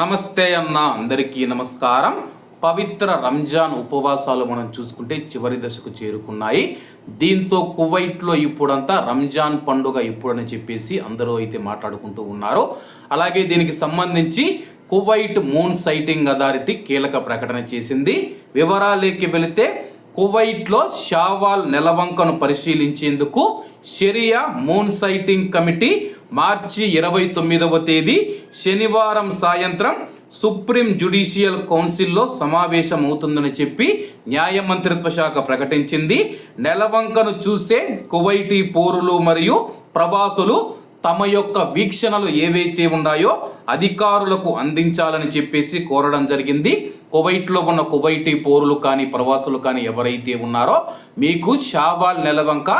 నమస్తే అన్న అందరికీ నమస్కారం. పవిత్ర రంజాన్ ఉపవాసాలు మనం చూసుకుంటే చివరి దశకు చేరుకున్నాయి. దీంతో కువైట్లో ఇప్పుడంతా రంజాన్ పండుగ ఇప్పుడని చెప్పేసి అందరూ అయితే మాట్లాడుకుంటూ ఉన్నారు. అలాగే దీనికి సంబంధించి కువైట్ మూన్ సైటింగ్ అథారిటీ కీలక ప్రకటన చేసింది. వివరాలేకి వెళితే కువైట్లో షావాల్ నెలవంకను పరిశీలించేందుకు షెరియా మూన్ సైటింగ్ కమిటీ మార్చి ఇరవై తొమ్మిదవ తేదీ శనివారం సాయంత్రం సుప్రీం జ్యుడిషియల్ కౌన్సిల్లో సమావేశం అవుతుందని చెప్పి న్యాయ మంత్రిత్వ శాఖ ప్రకటించింది. నెలవంకను చూసే కువైటీ పౌరులు మరియు ప్రవాసులు తమ యొక్క వీక్షణలు ఏవైతే ఉన్నాయో అధికారులకు అందించాలని చెప్పేసి కోరడం జరిగింది. కువైట్లో ఉన్న కువైటీ పౌరులు కానీ ప్రవాసులు కానీ ఎవరైతే ఉన్నారో మీకు షాబాల్ నెలవంక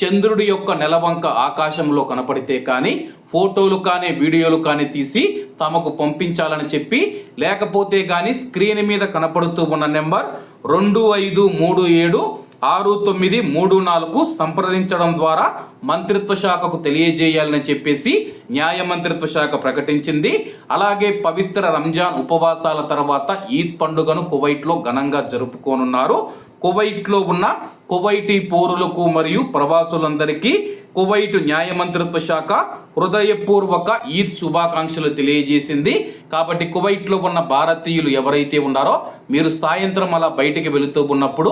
చంద్రుడి యొక్క నెలవంక ఆకాశంలో కనపడితే కానీ ఫోటోలు కానీ వీడియోలు కానీ తీసి తమకు పంపించాలని చెప్పి లేకపోతే కానీ స్క్రీన్ మీద కనపడుతూ ఉన్న నెంబర్ రెండు ఐదు మూడు ఏడు ఆరు తొమ్మిది మూడు నాలుగు సంప్రదించడం ద్వారా మంత్రిత్వ శాఖకు తెలియజేయాలని చెప్పేసి న్యాయ మంత్రిత్వ శాఖ ప్రకటించింది. అలాగే పవిత్ర రంజాన్ ఉపవాసాల తర్వాత ఈద్ పండుగను కువైట్లో ఘనంగా జరుపుకోనున్నారు. కువైట్లో ఉన్న కువైటీ పౌరులకు మరియు ప్రవాసులందరికీ కువైట్ న్యాయ మంత్రిత్వ శాఖ హృదయపూర్వక ఈద్ శుభాకాంక్షలు తెలియజేసింది. కాబట్టి కువైట్లో ఉన్న భారతీయులు ఎవరైతే ఉన్నారో మీరు సాయంత్రం అలా బయటికి వెళుతూ ఉన్నప్పుడు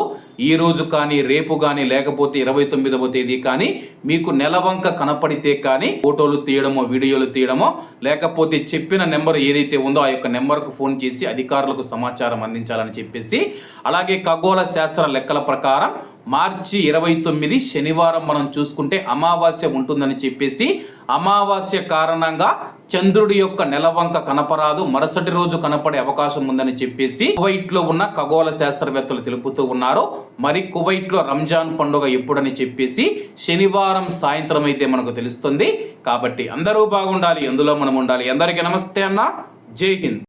ఈ రోజు కానీ రేపు కానీ లేకపోతే ఇరవై తొమ్మిదవ తేదీ కానీ మీకు నెలవంక కనపడితే కానీ ఫోటోలు తీయడమో వీడియోలు తీయడమో లేకపోతే చెప్పిన నెంబర్ ఏదైతే ఉందో ఆ యొక్క నెంబర్కు ఫోన్ చేసి అధికారులకు సమాచారం అందించాలని చెప్పేసి అలాగే ఖగోళ శాస్త్ర లెక్కల ప్రకారం మార్చి ఇరవై తొమ్మిది శనివారం మనం చూసుకుంటే అమావాస్య ఉంటుందని చెప్పేసి అమావాస్య కారణంగా చంద్రుడి యొక్క నెలవంక కనపరాదు. మరుసటి రోజు కనపడే అవకాశం ఉందని చెప్పేసి కువైట్లో ఉన్న ఖగోళ శాస్త్రవేత్తలు తెలుపుతూ ఉన్నారు. మరి కువైట్లో రంజాన్ పండుగ ఎప్పుడని చెప్పేసి శనివారం సాయంత్రం అయితే మనకు తెలుస్తుంది. కాబట్టి అందరూ బాగుండాలి అందులో మనం ఉండాలి. అందరికీ నమస్తే అన్న. జై హింద్.